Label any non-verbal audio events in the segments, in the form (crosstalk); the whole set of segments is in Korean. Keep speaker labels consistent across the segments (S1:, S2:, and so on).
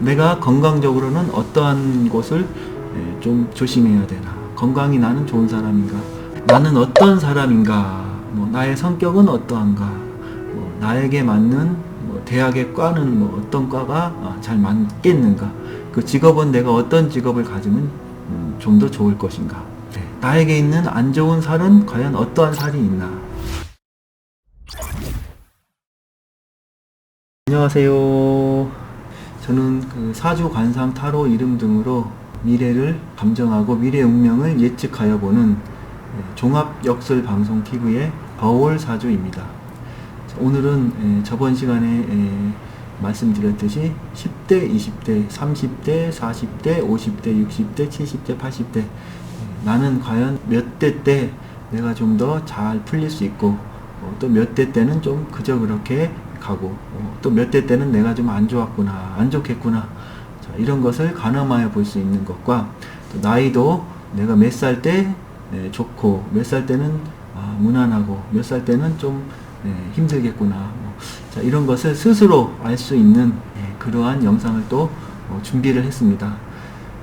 S1: 내가 건강적으로는 어떠한 것을 예, 좀 조심해야 되나? 건강이 나는 좋은 사람인가? 나는 어떤 사람인가? 뭐 나의 성격은 어떠한가? 뭐 나에게 맞는 뭐 대학의 과는 뭐 어떤 과가 아, 잘 맞겠는가? 그 직업은 내가 어떤 직업을 가지면 음, 좀더 좋을 것인가? 네, 나에게 있는 안 좋은 살은 과연 어떠한 살이 있나? 안녕하세요. 저는 그 사주 관상 타로 이름 등으로 미래를 감정하고 미래 운명을 예측하여 보는 예, 종합 역설 방송 TV의 버월 사주입니다. 자, 오늘은 예, 저번 시간에 예, 말씀드렸듯이 10대, 20대, 30대, 40대, 50대, 60대, 70대, 80대 예, 나는 과연 몇 대 때 내가 좀 더 잘 풀릴 수 있고 또 몇 대 때는 좀 그저 그렇게 가고 또몇 대 때는 내가 좀 안 좋았구나 안 좋겠구나 자, 이런 것을 가늠하여 볼 수 있는 것과 또 나이도 내가 몇 살 때 좋고 몇 살 때는 아, 무난하고 몇 살 때는 좀 예, 힘들겠구나 뭐, 자, 이런 것을 스스로 알 수 있는 예, 그러한 영상을 또 어, 준비를 했습니다.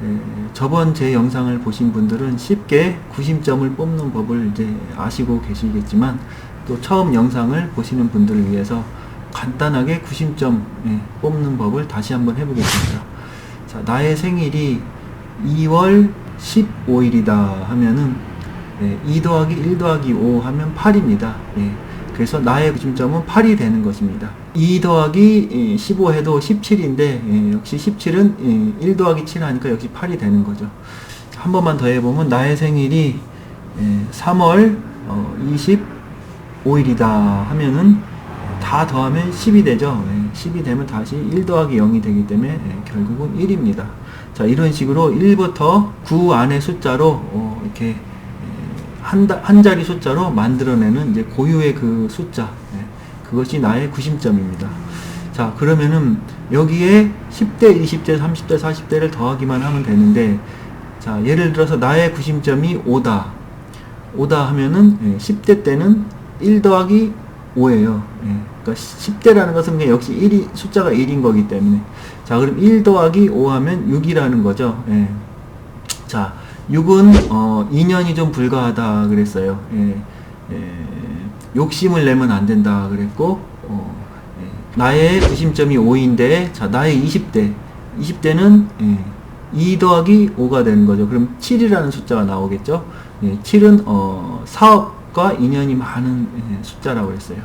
S1: 예, 저번 제 영상을 보신 분들은 쉽게 구심점을 뽑는 법을 이제 아시고 계시겠지만 또 처음 영상을 보시는 분들을 위해서 간단하게 구심점 예, 뽑는 법을 다시 한번 해보겠습니다. 자, 나의 생일이 2월 15일이다 하면은 예, 2 더하기 1 더하기 5 하면 8입니다. 예, 그래서 나의 구심점은 8이 되는 것입니다. 2 더하기 15 해도 17인데 예, 역시 17은 1 더하기 7 하니까 역시 8이 되는 거죠. 한 번만 더 해보면 나의 생일이 예, 3월 25일이다 하면은 다 더하면 10이 되죠. 예, 10이 되면 다시 1 더하기 0이 되기 때문에 예, 결국은 1입니다. 자 이런 식으로 1부터 9 안의 숫자로 어, 이렇게 예, 한, 다- 한 자리 숫자로 만들어내는 이제 고유의 그 숫자 예, 그것이 나의 구심점입니다. 자 그러면은 여기에 10대, 20대, 30대, 40대를 더하기만 하면 되는데 자 예를 들어서 나의 구심점이 5다 5다 하면은 예, 10대 때는 1 더하기 5예요. 예, 그러니까 10대라는 것은 그냥 역시 1이 숫자가 1인 거기 때문에 자 그럼 1 더하기 5 하면 6이라는 거죠. 예. 자 6은 어, 2년이 좀 불가하다 그랬어요. 예, 예, 욕심을 내면 안 된다 그랬고 어, 예, 나의 구심점이 5인데 자 나의 20대 20대는 예, 2 더하기 5가 되는 거죠. 그럼 7이라는 숫자가 나오겠죠. 예, 7은 어, 사업 과 인연이 많은 예, 숫자라고 했어요.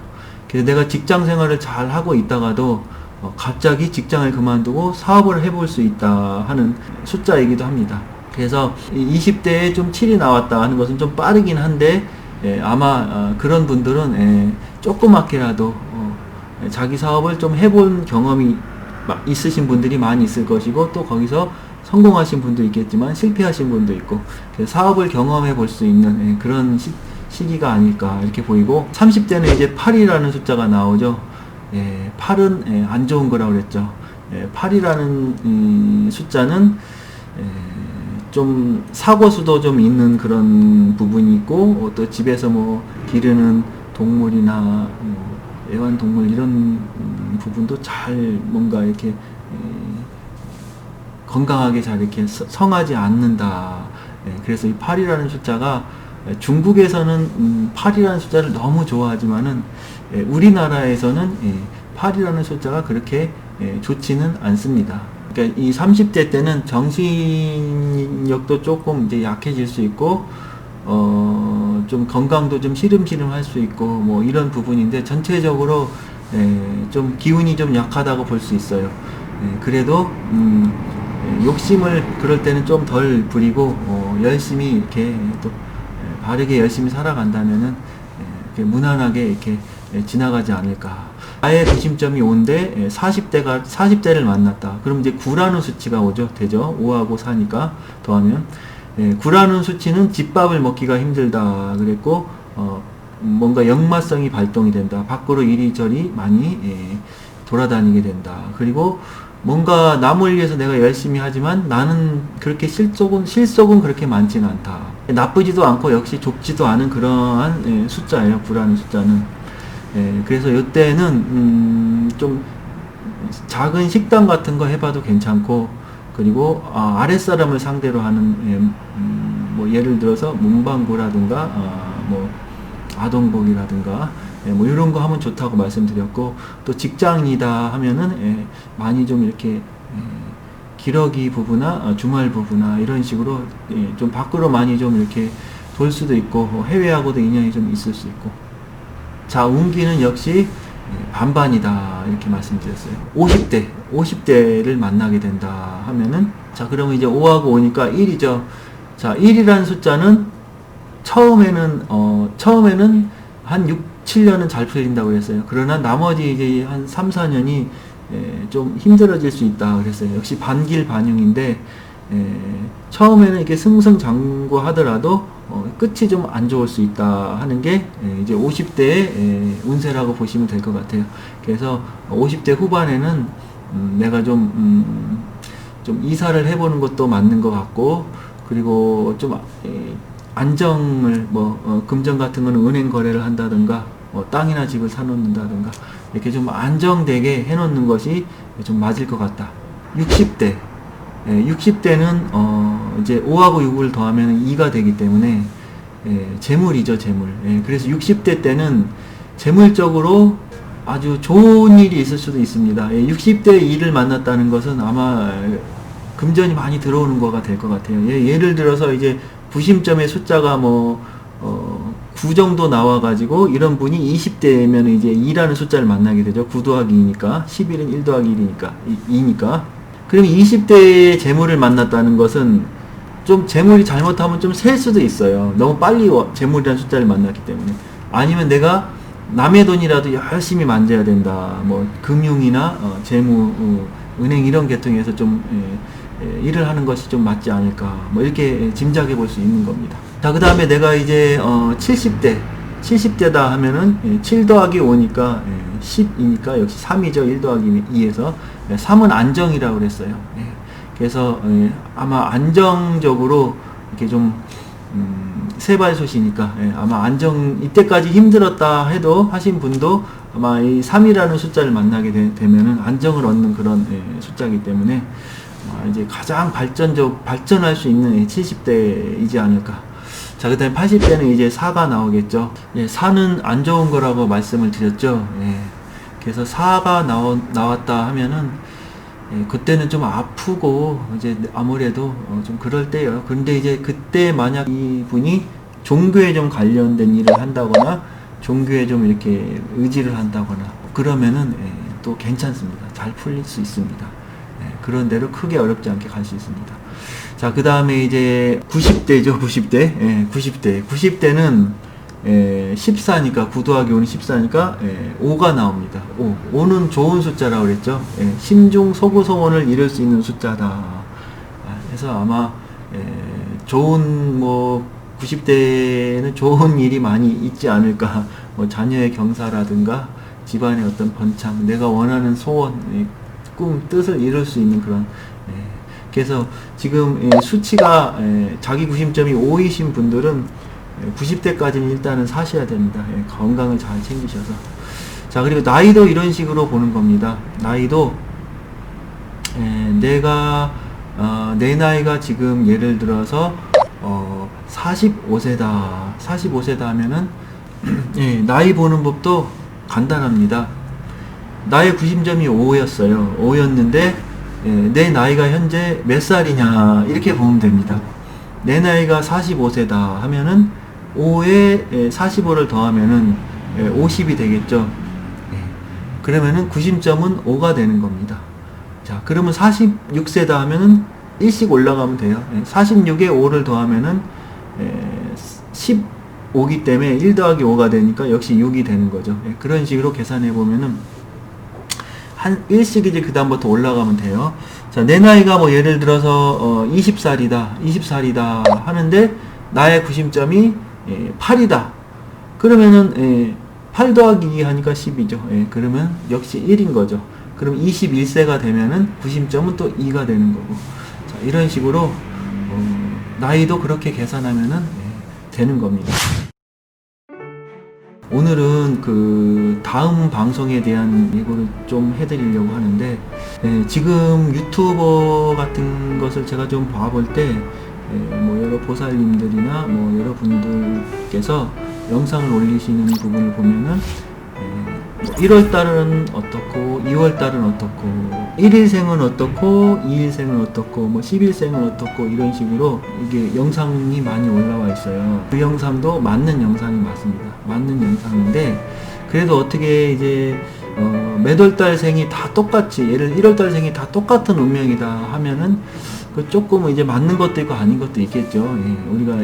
S1: 그래서 내가 직장 생활을 잘 하고 있다가도 어, 갑자기 직장을 그만두고 사업을 해볼 수 있다 하는 숫자이기도 합니다. 그래서 20대에 좀 7이 나왔다 하는 것은 좀 빠르긴 한데 예, 아마 어, 그런 분들은 예, 조그맣게라도 어, 예, 자기 사업을 좀 해본 경험이 마- 있으신 분들이 많이 있을 것이고 또 거기서 성공하신 분도 있겠지만 실패하신 분도 있고 사업을 경험해 볼 수 있는 예, 그런 시, 시기가 아닐까 이렇게 보이고 30대는 이제 8이라는 숫자가 나오죠. 예, 8은 예, 안 좋은 거라고 그랬죠. 예, 8이라는 음, 숫자는 예, 좀 사고 수도 좀 있는 그런 부분이 있고 어, 또 집에서 뭐 기르는 동물이나 뭐 애완동물 이런 음, 부분도 잘 뭔가 이렇게 에, 건강하게 잘 이렇게 서- 성하지 않는다. 예, 그래서 이 8이라는 숫자가 예, 중국에서는 음, 8이라는 숫자를 너무 좋아하지만은 예, 우리나라에서는 예, 8이라는 숫자가 그렇게 예, 좋지는 않습니다. 그러니까 이 30대 때는 정신력도 조금 이제 약해질 수 있고 어, 좀 건강도 좀 시름시름 할 수 있고 뭐 이런 부분인데 전체적으로 예, 좀 기운이 좀 약하다고 볼 수 있어요. 예, 그래도 음, 예, 욕심을 그럴 때는 좀 덜 부리고 어, 열심히 이렇게 또 예, 바르게 열심히 살아간다면은 예, 이렇게 무난하게 이렇게 예, 지나가지 않을까. 나의 구심점이 5인데 40대가 40대를 만났다. 그럼 이제 9라는 수치가 오죠. 되죠. 5하고 4니까 더하면 예, 9라는 수치는 집밥을 먹기가 힘들다 그랬고 어, 뭔가 역마성이 발동이 된다. 밖으로 이리저리 많이 예, 돌아다니게 된다. 그리고 뭔가 남을 위해서 내가 열심히 하지만 나는 그렇게 실속은 실속은 그렇게 많지는 않다. 나쁘지도 않고 역시 좁지도 않은 그러한 예, 숫자예요. 9라는 숫자는. 예, 그래서 이때는 음, 좀 작은 식당 같은 거 해봐도 괜찮고 그리고 아, 아랫사람을 상대로 하는 예, 음, 뭐 예를 들어서 문방구라든가 아, 뭐 아동복이라든가 예, 뭐 이런 거 하면 좋다고 말씀드렸고 또 직장이다 하면은 예, 많이 좀 이렇게 예, 기러기 부부나 어, 주말 부부나 이런 식으로 예, 좀 밖으로 많이 좀 이렇게 돌 수도 있고 어, 해외하고도 인연이 좀 있을 수 있고. 자 운기는 역시 예, 반반이다. 이렇게 말씀드렸어요. 50대 50대를 만나게 된다 하면은 자 그러면 이제 5하고 5니까 1이죠. 자 1이라는 숫자는 처음에는 어 처음에는 한 6, 7년은 잘 풀린다고 그랬어요. 그러나 나머지 이제 한 3, 4년이 에, 좀 힘들어질 수 있다 그랬어요. 역시 반길 반영인데 에, 처음에는 이렇게 승승장구하더라도 어, 끝이 좀 안 좋을 수 있다 하는 게 에, 이제 50대의 운세라고 보시면 될 것 같아요. 그래서 50대 후반에는 음, 내가 좀, 음, 좀 이사를 해보는 것도 맞는 것 같고 그리고 좀 에, 안정을 뭐 어, 금전 같은 거는 은행 거래를 한다든가 뭐 땅이나 집을 사놓는다든가 이렇게 좀 안정되게 해놓는 것이 좀 맞을 것 같다. 60대 예, 60대는 어 이제 5하고 6을 더하면 2가 되기 때문에 예, 재물이죠 재물. 예, 그래서 60대 때는 재물적으로 아주 좋은 일이 있을 수도 있습니다. 예, 60대 2를 만났다는 것은 아마 금전이 많이 들어오는 거가 될 것 같아요. 예, 예를 들어서 이제 부심점의 숫자가 뭐, 어, 9 정도 나와가지고 이런 분이 20대면 이제 2라는 숫자를 만나게 되죠. 9 더하기 2니까. 11은 1 더하기 1이니까. 2니까. 그럼 20대의 재물을 만났다는 것은 좀 재물이 잘못하면 좀 셀 수도 있어요. 너무 빨리 와- 재물이라는 숫자를 만났기 때문에. 아니면 내가 남의 돈이라도 열심히 만져야 된다. 뭐 금융이나 어, 재무, 어, 은행 이런 계통에서 좀 예, 예, 일을 하는 것이 좀 맞지 않을까. 뭐 이렇게 짐작해 볼 수 있는 겁니다. 자, 그 다음에 내가 이제 어, 70대, 70대다 하면은 예, 7 더하기 5니까 예, 10이니까 역시 3이죠. 1 더하기 2에서 3은 안정이라고 그랬어요. 예. 그래서 예, 아마 안정적으로 이렇게 좀 음, 세발소시니까 예, 아마 안정 이때까지 힘들었다 해도 하신 분도 아마 이 3이라는 숫자를 만나게 되, 면은 안정을 얻는 그런 예, 숫자이기 때문에 아, 이제 가장 발전적 발전할 수 있는 70대이지 않을까. 자, 그 다음에 80대는 이제 4가 나오겠죠. 예, 4는 안 좋은 거라고 말씀을 드렸죠. 예. 그래서 4가 나오, 나왔다 하면은 예, 그때는 좀 아프고 이제 아무래도 어, 좀 그럴 때예요. 근데 이제 그때 만약 이 분이 종교에 좀 관련된 일을 한다거나 종교에 좀 이렇게 의지를 한다거나 그러면은 예, 또 괜찮습니다. 잘 풀릴 수 있습니다. 예, 그런 대로 크게 어렵지 않게 갈 수 있습니다. 자, 그 다음에 이제 90대죠, 90대. 예, 90대. 90대는 예, 14니까, 9 더하기 5는 14니까, 예, 5가 나옵니다. 5. 5는 좋은 숫자라고 그랬죠. 예, 심중 소구 소원을 이룰 수 있는 숫자다. 아, 그래서 아마, 예, 좋은, 뭐, 90대는 좋은 일이 많이 있지 않을까. 뭐, 자녀의 경사라든가, 집안의 어떤 번창, 내가 원하는 소원, 예, 꿈, 뜻을 이룰 수 있는 그런, 예, 그래서 지금 예, 수치가 예, 자기 구심점이 5이신 분들은 90대까지는 일단은 사셔야 됩니다. 예, 건강을 잘 챙기셔서. 자, 그리고 나이도 이런 식으로 보는 겁니다. 나이도, 예, 내가, 어, 내 나이가 지금 예를 들어서, 어, 45세다. 45세다 하면은, (clears throat) 예, 나이 보는 법도 간단합니다. 나의 구심점이 5였어요. 5였는데, 예, 내 나이가 현재 몇 살이냐, 이렇게 보면 됩니다. 내 나이가 45세다 하면은 5에 45를 더하면은 50이 되겠죠. 예. 그러면은 구심점은 5가 되는 겁니다. 자, 그러면 46세다 하면은 1씩 올라가면 돼요. 46에 5를 더하면은 15기 때문에 1 더하기 5가 되니까 역시 6이 되는 거죠. 예, 그런 식으로 계산해 보면은 한 1씩 이제 그 다음부터 올라가면 돼요. 자, 내 나이가 뭐 예를 들어서 어 20살이다, 20살이다 하는데 나의 구심점이 예, 8이다. 그러면은 예, 8 더하기 2 하니까 10이죠. 예, 그러면 역시 1인 거죠. 그럼 21세가 되면은 구심점은 또 2가 되는 거고. 자, 이런 식으로 어, 나이도 그렇게 계산하면은 예, 되는 겁니다. 오늘은 그 다음 방송에 대한 예고를 좀 해드리려고 하는데 예, 지금 유튜버 같은 것을 제가 좀 봐볼 때 예, 뭐 여러 보살님들이나 뭐 여러분들께서 영상을 올리시는 부분을 보면은 예, 뭐 1월 달은 어떻고 2월 달은 어떻고 1일생은 어떻고 2일생은 어떻고 뭐 10일생은 어떻고 이런 식으로 이게 영상이 많이 올라와 있어요. 그 영상도 맞는 영상이 맞습니다. 맞는 영상인데 그래도 어떻게 이제 어, 매월 달생이 다 똑같이 예를 1월 달생이 다 똑같은 운명이다 하면은 그 조금 이제 맞는 것도 있고 아닌 것도 있겠죠. 예, 우리가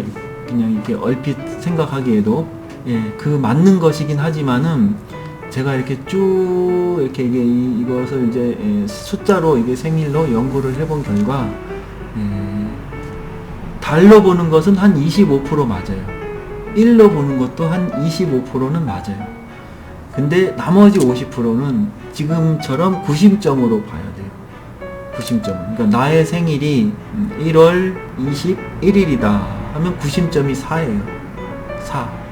S1: 그냥 이렇게 얼핏 생각하기에도 예, 그 맞는 것이긴 하지만은 제가 이렇게 쭉 이렇게 이게 이, 이것을 이제 예, 숫자로 이게 생일로 연구를 해본 결과 예, 달로 보는 것은 한 25% 맞아요. 1로 보는 것도 한 25%는 맞아요. 근데 나머지 50%는 지금처럼 구심점으로 봐야 돼요. 구심점. 그러니까 나의 생일이 1월 21일이다 하면 구심점이 4예요. 4.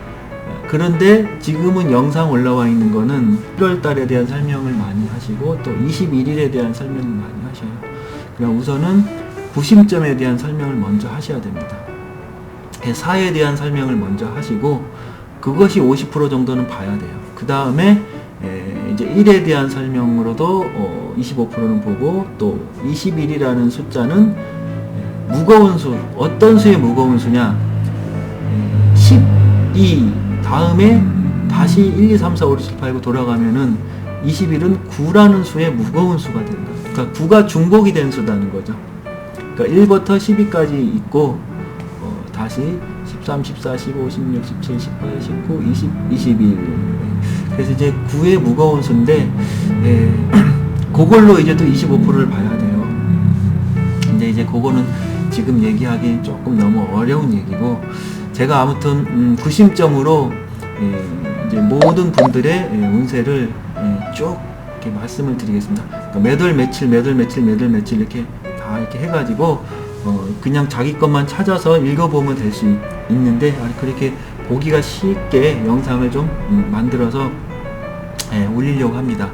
S1: 그런데 지금은 영상 올라와 있는 거는 1월 달에 대한 설명을 많이 하시고 또 21일에 대한 설명을 많이 하셔요. 그냥 우선은 구심점에 대한 설명을 먼저 하셔야 됩니다. 4에 대한 설명을 먼저 하시고 그것이 50% 정도는 봐야 돼요. 그 다음에 이제 1에 대한 설명으로도 어, 25%는 보고 또 21이라는 숫자는 에, 무거운 수 어떤 수의 무거운 수냐 12 다음에 다시 1, 2, 3, 4, 5, 6, 7, 8, 9 돌아가면은 21은 9라는 수의 무거운 수가 된다. 그러니까 9가 중복이 된 수다는 거죠. 그러니까 1부터 12까지 있고 어, 다시 13, 14, 15, 16, 17, 18, 19, 20, 21. 그래서 이제 9의 무거운 수인데 예, (clears throat) 그걸로 이제 또 25%를 봐야 돼요. 근데 이제 그거는 지금 얘기하기 조금 너무 어려운 얘기고 제가 아무튼 음, 구심점으로 예, 이제 모든 분들의 예, 운세를 예, 쭉 이렇게 말씀을 드리겠습니다. 그러니까 매달 며칠, 매달 며칠, 매달 며칠 이렇게 다 이렇게 해가지고 어, 그냥 자기 것만 찾아서 읽어보면 될 수 있는데 아, 그렇게 보기가 쉽게 영상을 좀 음, 만들어서 예, 올리려고 합니다.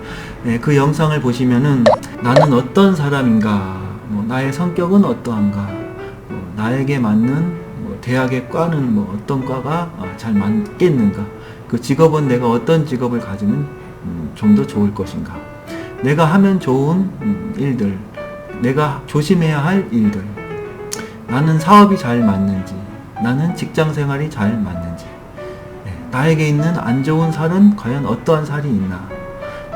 S1: 예, 그 영상을 보시면은 나는 어떤 사람인가, 뭐, 나의 성격은 어떠한가, 뭐, 나에게 맞는 뭐, 대학의 과는 뭐 어떤 과가 어, 잘 맞겠는가, 그 직업은 내가 어떤 직업을 가지면 음, 좀더 좋을 것인가, 내가 하면 좋은 음, 일들, 내가 조심해야 할 일들, 나는 사업이 잘 맞는지, 나는 직장 생활이 잘 맞는지, 예, 나에게 있는 안 좋은 살은 과연 어떠한 살이 있나,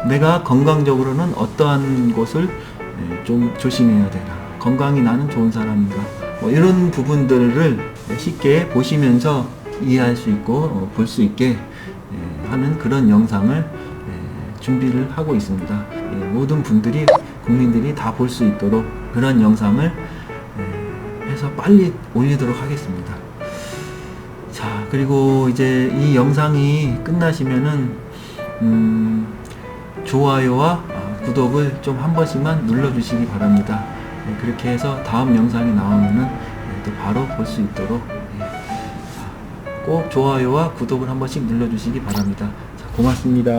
S1: 내가 건강적으로는 어떠한 것을 예, 좀 조심해야 되나, 건강이 나는 좋은 사람인가, 뭐 이런 부분들을 쉽게 보시면서 이해할 수 있고 어, 볼수 있게 예, 하는 그런 영상을 예, 준비를 하고 있습니다. 예, 모든 분들이 국민들이 다 볼 수 있도록 그런 영상을 예, 해서 빨리 올리도록 하겠습니다. 자, 그리고 이제 이 영상이 끝나시면은, 음, 좋아요와 아, 구독을 좀 한 번씩만 눌러주시기 바랍니다. 예, 그렇게 해서 다음 영상이 나오면은 예, 또 바로 볼 수 있도록 예, 자, 꼭 좋아요와 구독을 한 번씩 눌러주시기 바랍니다. 자, 고맙습니다.